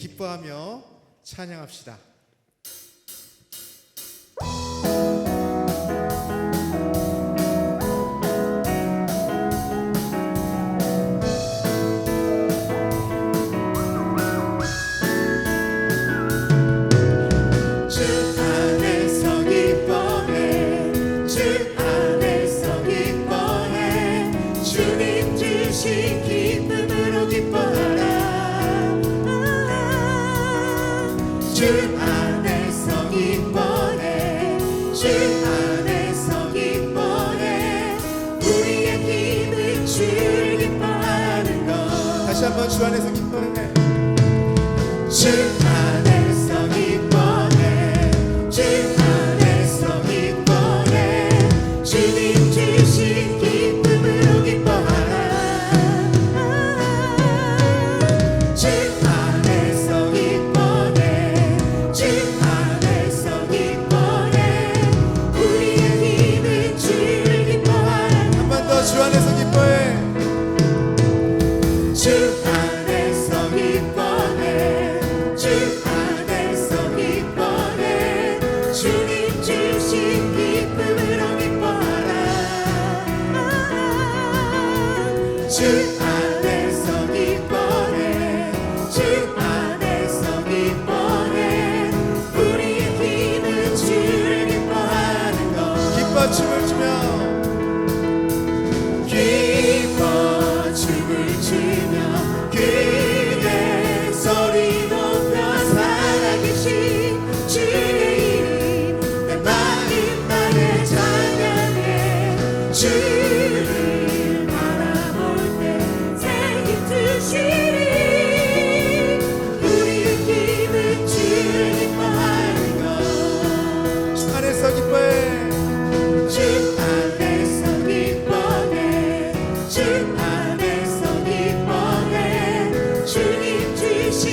기뻐하며 찬양합시다. 주 안에서 기뻐해. 주 안에서 기뻐해. 우리의 힘을 주 기뻐하는 것. 다시 한번 주 안에서 기뻐해. 주 주며 추며 기뻐 춤을 추며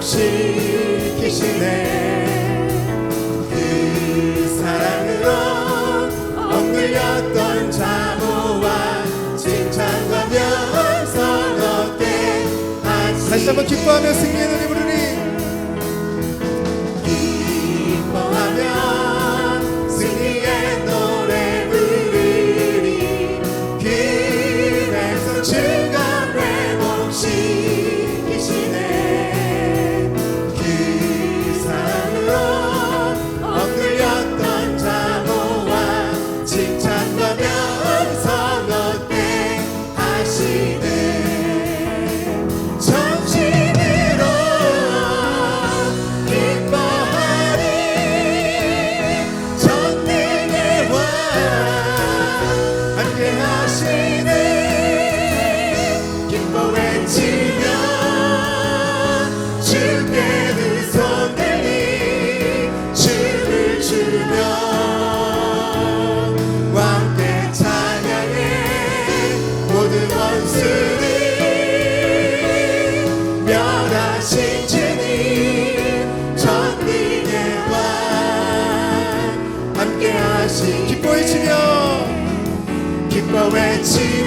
약속 지키시네. 그 사랑으로 억눌렸던 자모와 칭찬과 명성롭게 다시 한번 기뻐하며 승리의 눈이 부르 하시지니 전능의 왕 함께 하시 기뻐해지며. 기뻐 외치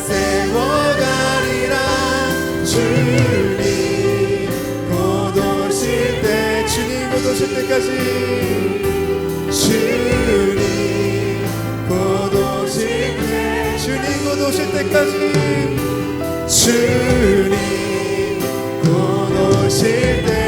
세워가리라. 주님 곧 오실 때 주님 곧 오실 때까지. 주님 곧 오실 때 주님 곧 오실 때까지. 주님 곧 오실 때.